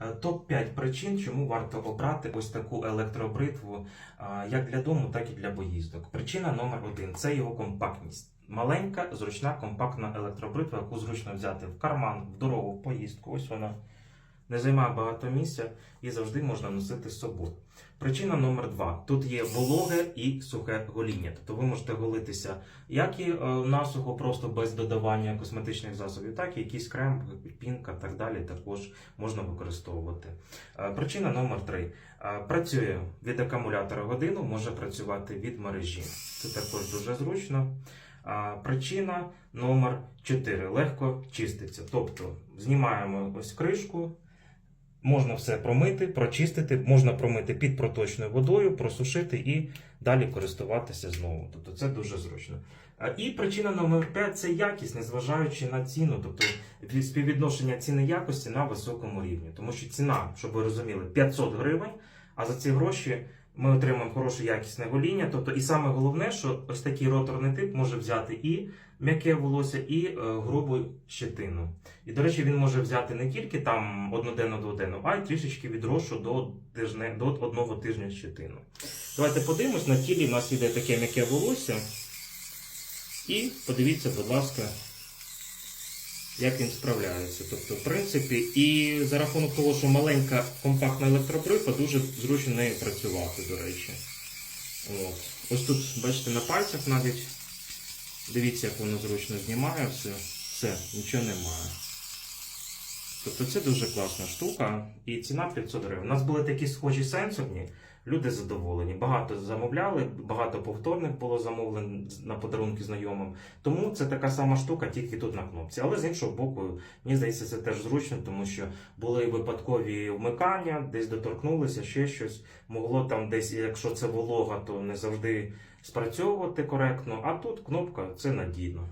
Е, Топ-5 причин, чому варто обрати ось таку електробритву як для дому, так і для поїздок. Причина номер один це його компактність. Маленька, зручна, компактна електробритва, яку зручно взяти в карман, в дорогу, в поїздку. Ось вона не займає багато місця і завжди можна носити з собою. Причина номер два: тут є вологе і сухе гоління. Тобто ви можете голитися як і е, насухо, просто без додавання косметичних засобів, так і якийсь крем, пінка так далі також можна використовувати. Е, Причина номер три. Е, Працює від акумулятора годину, може працювати від мережі. Це також дуже зручно. Причина номер 4. Легко чиститься. Тобто знімаємо ось кришку, можна все промити, прочистити, можна промити під проточною водою, просушити і далі користуватися знову. Тобто це дуже зручно. І причина номер 5 це якість, незважаючи на ціну, тобто співвідношення ціни якості на високому рівні. Тому що ціна, щоб ви розуміли, 500 гривень, а за ці гроші ми отримаємо хороше якісне гоління. Тобто, і саме головне, що ось такий роторний тип може взяти і м'яке волосся, і е, грубу щетину. І, до речі, він може взяти не тільки там одноденну дводенну, а й трішечки відрошу до тижне, до одного тижня щетину. Давайте подивимось, на тілі в нас іде таке м'яке волосся. І подивіться, будь ласка, як він справляється. Тобто, в принципі, і за рахунок того, що маленька компактна електробритва, дуже зручно нею працювати, до речі. От. Ось тут, бачите, на пальцях навіть. Дивіться, як воно зручно знімає все. Все, нічого немає. Тобто це дуже класна штука і ціна 500 гривень. У нас були такі схожі сенсорні, люди задоволені. Багато замовляли, багато повторних було замовлень на подарунки знайомим. Тому це така сама штука, тільки тут на кнопці. Але з іншого боку, мені здається, це теж зручно, тому що були випадкові вмикання, десь доторкнулися, ще щось. Могло там десь, якщо це волога, то не завжди спрацьовувати коректно. А тут кнопка це надійно.